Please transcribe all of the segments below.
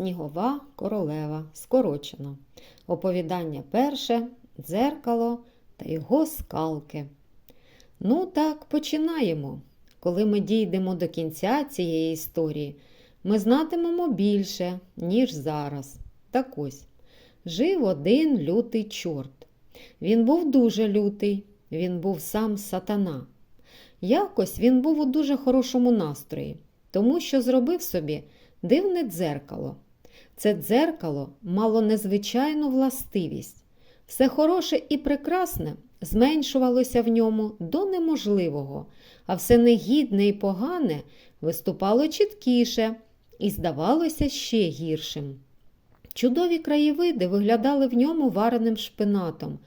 Снігова королева скорочено. Оповідання перше, дзеркало та його скалки. Ну так, починаємо. Коли ми дійдемо до кінця цієї історії, ми знатимемо більше, ніж зараз. Так ось, жив один лютий чорт. Він був дуже лютий, він був сам сатана. Якось він був у дуже хорошому настрої, тому що зробив собі дивне дзеркало. Це дзеркало мало незвичайну властивість. Все хороше і прекрасне зменшувалося в ньому до неможливого, а все негідне і погане виступало чіткіше і здавалося ще гіршим. Чудові краєвиди виглядали в ньому вареним шпинатом,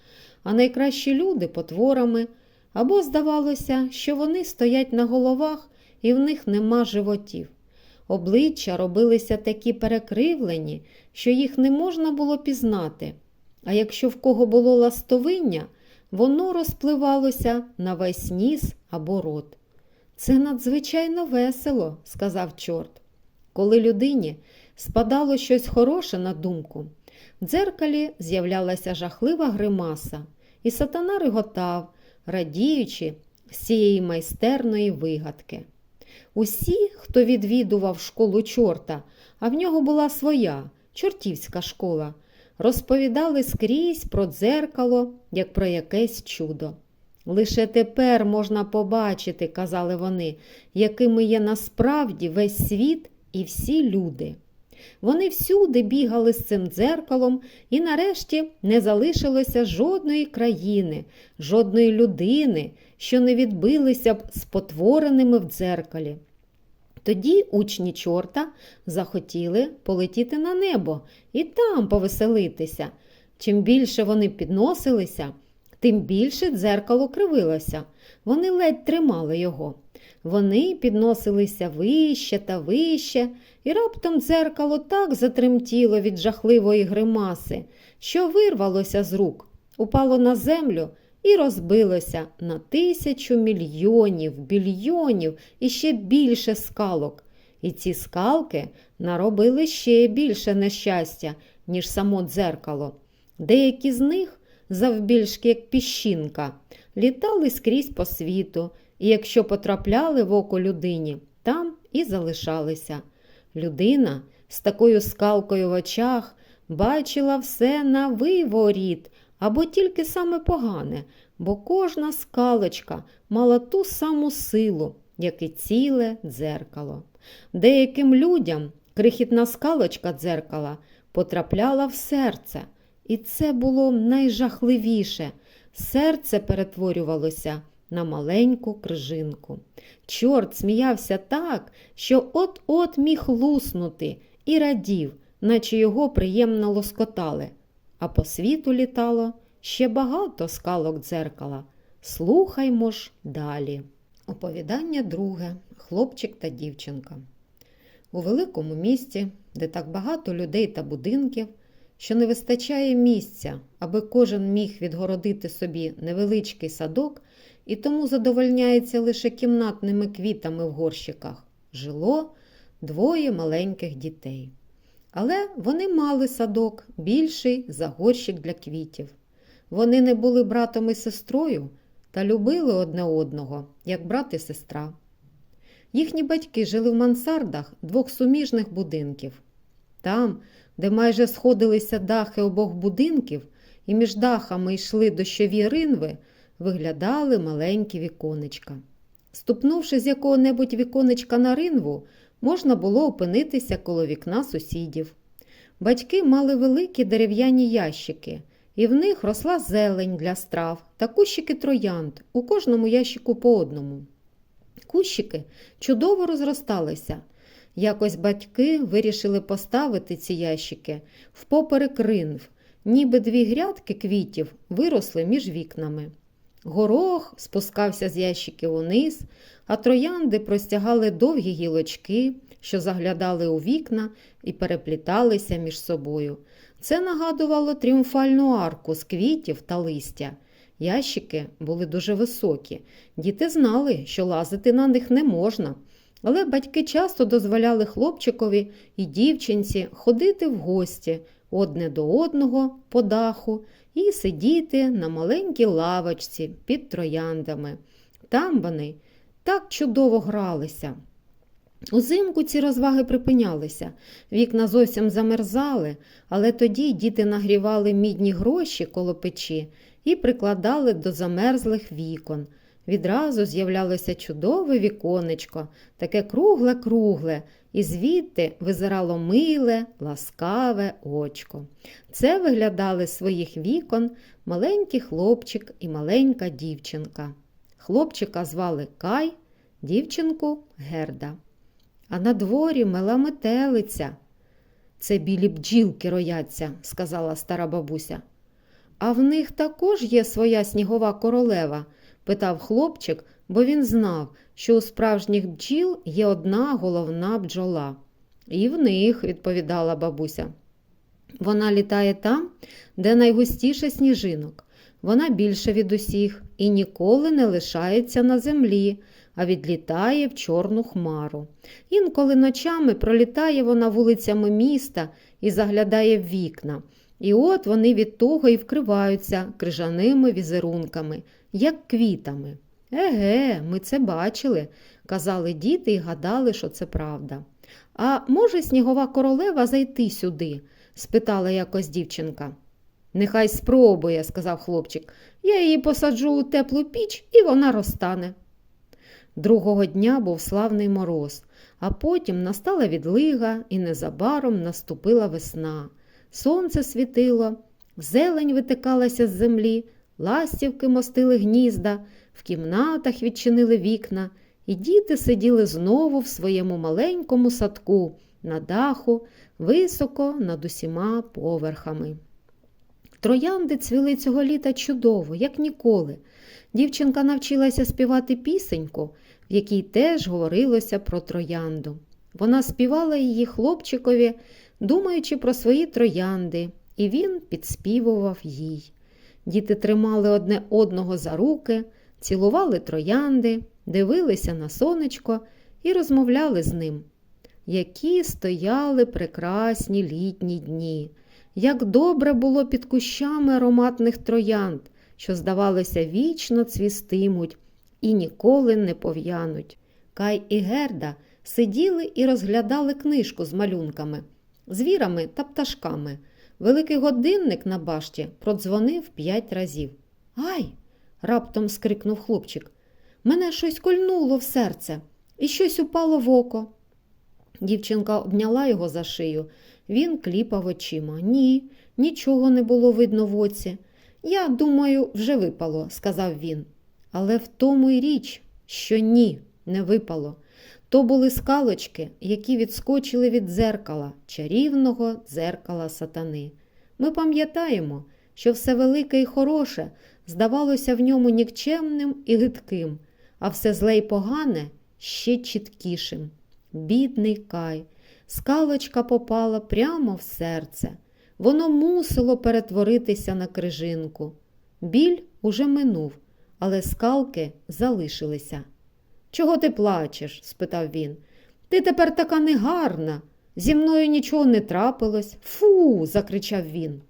а найкращі люди потворами, або здавалося, що вони стоять на головах і в них нема животів. Обличчя робилися такі перекривлені, що їх не можна було пізнати, а якщо в кого було ластовиння, воно розпливалося на весь ніс або рот. Це надзвичайно весело, сказав чорт. Коли людині спадало щось хороше на думку, в дзеркалі з'являлася жахлива гримаса, і сатана реготав, радіючи з цієї майстерної вигадки. Усі, хто відвідував школу чорта, а в нього була своя чортівська школа, розповідали скрізь про дзеркало, як про якесь чудо. Лише тепер можна побачити, казали вони, якими є насправді весь світ і всі люди. Вони всюди бігали з цим дзеркалом, і нарешті не залишилося жодної країни, жодної людини, що не відбилися б спотвореними в дзеркалі. Тоді учні чорта захотіли полетіти на небо і там повеселитися. Чим більше вони підносилися, тим більше дзеркало кривилося. Вони ледь тримали його. Вони підносилися вище та вище, і раптом дзеркало так затремтіло від жахливої гримаси, що вирвалося з рук, упало на землю і розбилося на тисячу мільйонів, більйонів і ще більше скалок. І ці скалки наробили ще більше нещастя, ніж само дзеркало. Деякі з них, завбільшки як піщинка, літали скрізь по світу, і якщо потрапляли в око людині, там і залишалися. Людина з такою скалкою в очах бачила все на виворіт або тільки саме погане, бо кожна скалочка мала ту саму силу, як і ціле дзеркало. Деяким людям крихітна скалочка дзеркала потрапляла в серце, і це було найжахливіше. Серце перетворювалося на маленьку крижинку. Чорт сміявся так, що от-от міг луснути і радів, наче його приємно лоскотали, а по світу літало ще багато скалок дзеркала. Слухаймо ж далі. Оповідання друге хлопчик та дівчинка. У великому місті, де так багато людей та будинків, що не вистачає місця, аби кожен міг відгородити собі невеличкий садок і тому задовольняється лише кімнатними квітами в горщиках, жило двоє маленьких дітей. Але вони мали садок більший за горщик для квітів. Вони не були братом і сестрою та любили одне одного, як брат і сестра. Їхні батьки жили в мансардах двох суміжних будинків. Там, де майже сходилися дахи обох будинків, і між дахами йшли дощові ринви, виглядали маленькі віконечка. Ступнувши з якого-небудь віконечка на ринву, можна було опинитися коло вікна сусідів. Батьки мали великі дерев'яні ящики, і в них росла зелень для страв та кущики троянд, у кожному ящику по одному. Кущики чудово розросталися. Якось батьки вирішили поставити ці ящики впоперек ринв, ніби дві грядки квітів виросли між вікнами. Горох спускався з ящиків униз, а троянди простягали довгі гілочки, що заглядали у вікна і перепліталися між собою. Це нагадувало тріумфальну арку з квітів та листя. Ящики були дуже високі. Діти знали, що лазити на них не можна, Але батьки часто дозволяли хлопчикові і дівчинці ходити в гості одне до одного по даху і сидіти на маленькій лавочці під трояндами. Там вони так чудово гралися. Узимку ці розваги припинялися, вікна зовсім замерзали, але тоді діти нагрівали мідні гроші коло печі і прикладали до замерзлих вікон. Відразу з'являлося чудове віконечко, таке кругле-кругле, і звідти визирало миле, ласкаве очко. Це виглядали з своїх вікон маленький хлопчик і маленька дівчинка. Хлопчика звали Кай, дівчинку Герда. А на дворі мила метелиця. Це білі бджілки рояться, сказала стара бабуся. А в них також є своя снігова королева? Питав хлопчик, бо він знав, що у справжніх бджіл є одна головна бджола. І в них, відповідала бабуся. Вона літає там, де найгустіше сніжинок. Вона більша від усіх і ніколи не лишається на землі, а відлітає в чорну хмару. Інколи ночами пролітає вона вулицями міста і заглядає в вікна. І от вони від того і вкриваються крижаними візерунками, як квітами. Еге, ми це бачили, казали діти і гадали, що це правда. А може снігова королева зайти сюди? спитала якось дівчинка. Нехай спробує, сказав хлопчик. Я її посаджу у теплу піч і вона розтане. Другого дня був славний мороз, а потім настала відлига і незабаром наступила весна. Сонце світило, зелень витикалася з землі, ластівки мостили гнізда, в кімнатах відчинили вікна, і діти сиділи знову в своєму маленькому садку, на даху, високо над усіма поверхами. Троянди цвіли цього літа чудово, як ніколи. Дівчинка навчилася співати пісеньку, в якій теж говорилося про троянду. Вона співала її хлопчикові, думаючи про свої троянди, і він підспівував їй. Діти тримали одне одного за руки, цілували троянди, дивилися на сонечко і розмовляли з ним. Які стояли прекрасні літні дні, як добре було під кущами ароматних троянд, що, здавалося, вічно цвістимуть і ніколи не пов'януть. Кай і Герда сиділи і розглядали книжку з малюнками, звірами та пташками. Великий годинник на башті продзвонив п'ять разів. Ай! раптом скрикнув хлопчик. Мене щось кольнуло в серце і щось упало в око. Дівчинка обняла його за шию. Він кліпав очима. Ні, нічого не було видно в оці. Я думаю, вже випало, сказав він. Але в тому й річ, що ні, не випало. То були скалочки, які відскочили від дзеркала, чарівного дзеркала сатани. Ми пам'ятаємо, що все велике і хороше здавалося в ньому нікчемним і гидким, а все зле й погане ще чіткішим. Бідний кай, скалочка попала прямо в серце. Воно мусило перетворитися на крижинку. Біль уже минув, але скалки залишилися. Чого ти плачеш? спитав він. Ти тепер така негарна. Зі мною нічого не трапилось. Фу. закричав він.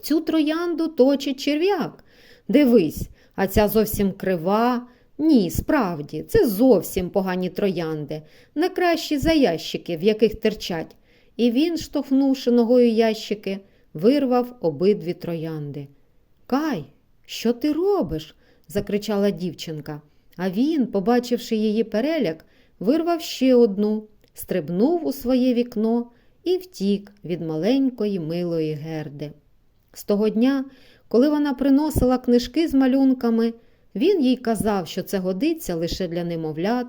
Цю троянду точить черв'як. Дивись, а ця зовсім крива. Ні, справді, це зовсім погані троянди, не кращі за ящики, в яких терчать. І він, штовхнувши ногою ящики, вирвав обидві троянди. Кай, що ти робиш? закричала дівчинка. А він, побачивши її переляк, вирвав ще одну, стрибнув у своє вікно і втік від маленької милої герди. З того дня, коли вона приносила книжки з малюнками, він їй казав, що це годиться лише для немовлят,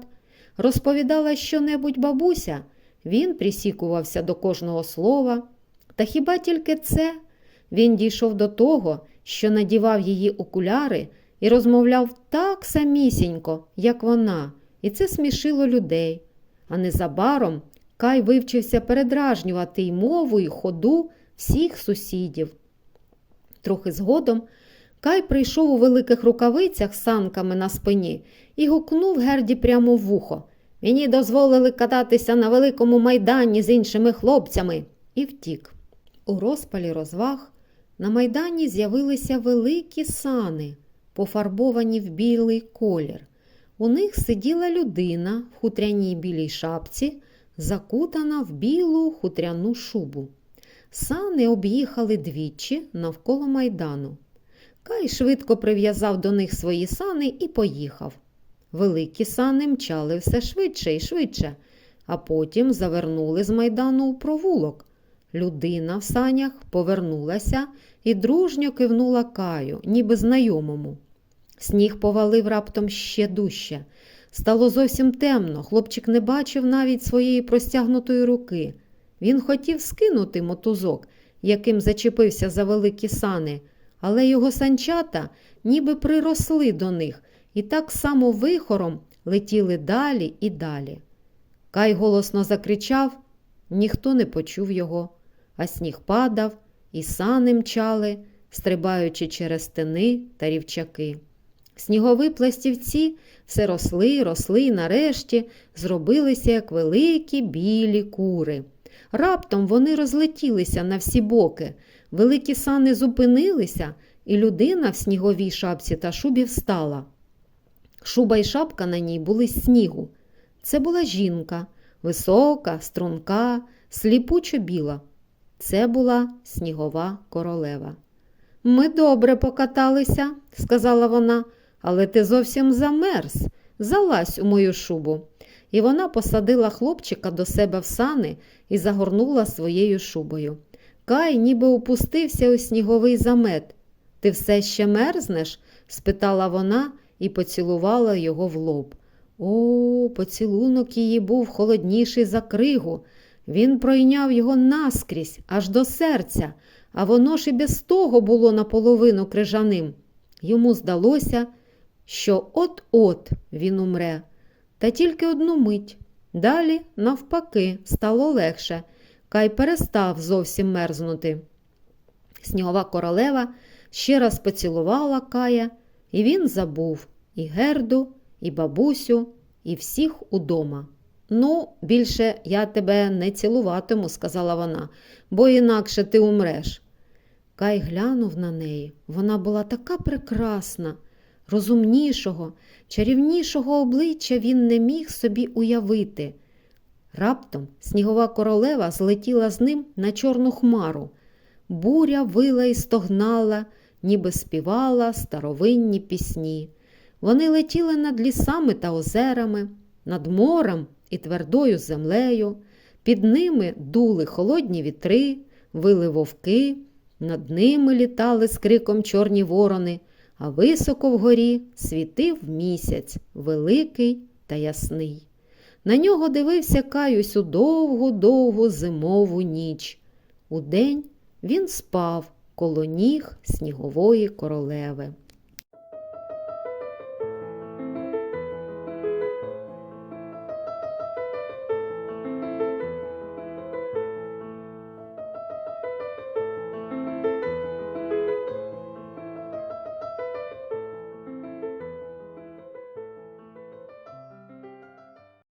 розповідала щонебудь бабуся, він присікувався до кожного слова. Та хіба тільки це? Він дійшов до того, що надівав її окуляри і розмовляв так самісінько, як вона, і це смішило людей. А незабаром Кай вивчився передражнювати й мову, і ходу всіх сусідів. Трохи згодом Кай прийшов у великих рукавицях з санками на спині і гукнув Герді прямо в вухо. Мені дозволили кататися на великому майдані з іншими хлопцями і втік. У розпалі розваг на майдані з'явилися великі сани, пофарбовані в білий колір. У них сиділа людина в хутряній білій шапці, закутана в білу хутряну шубу. Сани об'їхали двічі навколо майдану. Кай швидко прив'язав до них свої сани і поїхав. Великі сани мчали все швидше і швидше, а потім завернули з майдану у провулок. Людина в санях повернулася і дружньо кивнула Каю, ніби знайомому. Сніг повалив раптом ще дужче. Стало зовсім темно, хлопчик не бачив навіть своєї простягнутої руки. Він хотів скинути мотузок, яким зачепився за великі сани, але його санчата ніби приросли до них і так само вихором летіли далі і далі. Кай голосно закричав, ніхто не почув його, а сніг падав, і сани мчали, стрибаючи через стени та рівчаки. Снігові пластівці все росли, росли і нарешті зробилися як великі білі кури. Раптом вони розлетілися на всі боки, великі сани зупинилися, і людина в сніговій шапці та шубі встала. Шуба й шапка на ній були з снігу. Це була жінка, висока, струнка, сліпучо біла. Це була снігова королева. Ми добре покаталися, сказала вона, але ти зовсім замерз. Залазь у мою шубу. І вона посадила хлопчика до себе в сани і загорнула своєю шубою. Кай ніби опустився у сніговий замет. Ти все ще мерзнеш? спитала вона і поцілувала його в лоб. О, поцілунок її був холодніший за кригу. Він пройняв його наскрізь, аж до серця, а воно ж і без того було наполовину крижаним. Йому здалося, що от-от він умре, та тільки одну мить. Далі, навпаки, стало легше, Кай перестав зовсім мерзнути. Снігова королева ще раз поцілувала Кая, і він забув і Герду, і бабусю, і всіх удома. Ну, більше я тебе не цілуватиму, сказала вона, бо інакше ти умреш. Кай глянув на неї. Вона була така прекрасна, розумнішого, чарівнішого обличчя він не міг собі уявити. Раптом снігова королева злетіла з ним на чорну хмару. Буря вила і стогнала, ніби співала старовинні пісні. Вони летіли над лісами та озерами, над морем і твердою землею. Під ними дули холодні вітри, вили вовки, над ними літали з криком чорні ворони, а високо вгорі світив місяць, великий та ясний. На нього дивився Каюсь у довгу-довгу зимову ніч. Удень він спав коло ніг снігової королеви.